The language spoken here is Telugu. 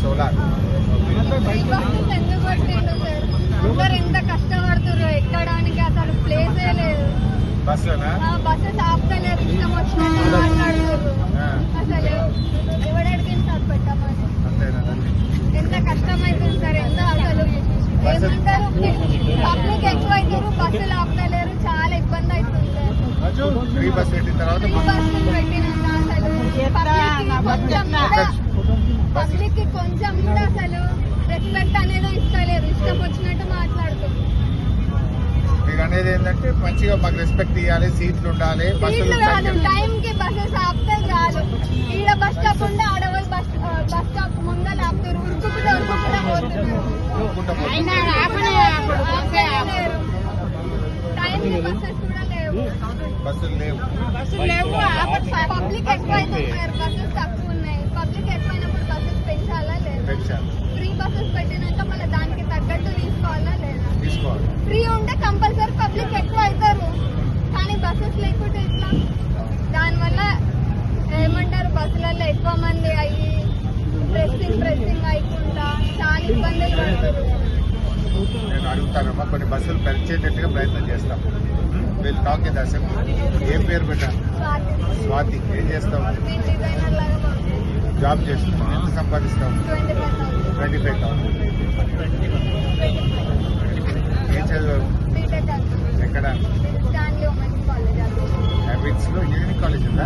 సోలార్ అందరు ఎంత కష్టపడుతుర్రు ఎక్కడానికి అసలు ప్లేసే లేదు బస్సులోనా బస్సెస్ ఆపుతలేరు ఇష్టం వచ్చినట్టు మాట్లాడుతుర్రు ఆ, అసలు ఎవడడిగింది సార్ పెట్టమని? ఎంత కష్టమైతుంది సార్ ఎంత అసలు ఏమంటారు పబ్లిక్ ఎక్కువ అవుతారు బస్సులు ఆపుతలేరు చాలా ఇబ్బంది అవుతుంది సార్ ఫ్రీ బస్ పెట్టిన తర్వాత అనేది ఏంటంటే మంచిగా మాకు రెస్పెక్ట్ ఇవ్వాలి సీట్లు ఉండాలి బస్సులు సీట్లు కాదు సంఖ్య- టైం కి బస్సెస్ ఆపితే చాలు ఈడ బస్ స్టాప్ ఉంటే ఆడవాళ్ళు బస్ బస్ స్టాప్ ముందర ఆపుతారు ఉరుకుకుంటే ఉరుకుకుంటే పోతున్నారు ఊరుకుంటా పోతుంది. అయినా ఆపనే లేరు టైం కి బస్సెస్ కూడా లేవు బస్సులు లేవు పబ్లిక్ ఎక్కువ అవుతున్నారు బస్సెస్ తక్కువ ఉన్నాయి పబ్లిక్ కంపల్సరీ పబ్లిక్ ఎక్కువ అవుతారు. కానీ బస్సెస్ లేకుంటే ఇట్లా దానివల్ల ఏమంటారు బస్సులలో ఎక్కువ మంది అయ్యి ప్రెస్సింగ్ ప్రెస్సింగ్ అయ్యకుండా చాలా ఇబ్బందులు పడతారు. నేను అడుగుతానమ్మా కొన్ని బస్సులు పెంచేటట్టుగా ప్రయత్నం చేస్తాం. వీళ్ళు టాక్ ఇన్ అసెంబ్లీ ఏం పేరు పెట్టా స్వాతి. ఏం చేస్తావు? జాబ్ చేస్తున్నావు? ఎంత సంపాదిస్తావు? Twenty five thousand. ఎక్కడ స్టాన్లీ ఉమెన్స్ కాలేజ్ హ్యాబిట్స్ లో ఇంజనీరింగ్ కాలేజ్ ఉందా